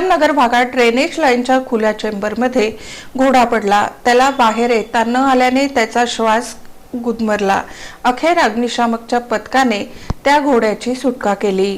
नीलमनगर भागात ड्रेनेज लाईनच्या खुल्या चेंबरमध्ये घोडा पडला. त्याला बाहेर येता न आल्याने त्याचा श्वास गुदमरला. अखेर अग्निशामकच्या पथकाने त्या घोड्याची सुटका केली.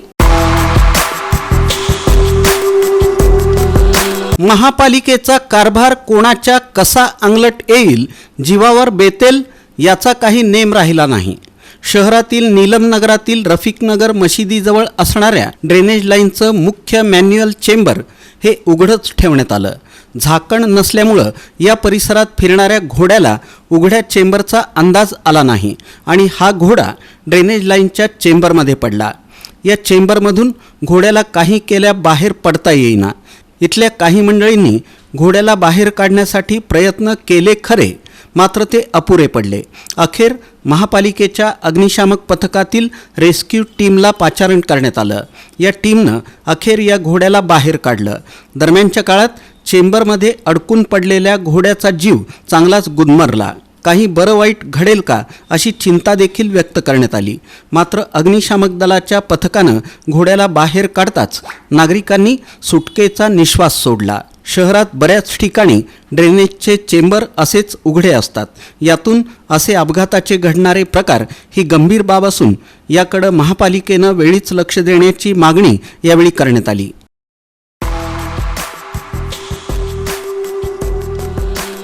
महापालिकेचा कारभार कोणाच्या कसा अंगलट येईल जीवावर बेतेल याचा काही नेम राहिला नाही. शहरातील नीलम नगरातील रफिकनगर मशिदीजवळ असणाऱ्या ड्रेनेज लाईनचं मुख्य मॅन्युअल चेंबर हे उघडच ठेवण्यात आलं. झाकण नसल्यामुळं या परिसरात फिरणाऱ्या घोड्याला उघड्या चेंबरचा अंदाज आला नाही आणि हा घोडा ड्रेनेज लाईनच्या चेंबरमध्ये पडला. या चेंबरमधून घोड्याला काही केल्या बाहेर पडता येईना. इथल्या काही मंडळींनी घोड्याला बाहेर काढण्यासाठी प्रयत्न केले खरे मात्र ते अपुरे पडले. अखेर महापालिकेच्या अग्निशामक पथकातील रेस्क्यू टीमला पाचारण करण्यात आलं. या टीमनं अखेर या घोड्याला बाहेर काढलं. दरम्यानच्या काळात चेंबरमध्ये अडकून पडलेल्या घोड्याचा जीव चांगलाच गुदमरला. काही बरं वाईट घडेल का अशी चिंता देखील व्यक्त करण्यात आली. मात्र अग्निशामक दलाच्या पथकानं घोड्याला बाहेर काढताच नागरिकांनी सुटकेचा निश्वास सोडला. शहरात बऱ्याच ठिकाणी ड्रेनेजचे चेंबर असेच उघडे असतात. यातून असे अपघाताचे घडणारे प्रकार ही गंभीर बाब असून याकडं महापालिकेनं वेळीच लक्ष देण्याची मागणी यावेळी करण्यात आली.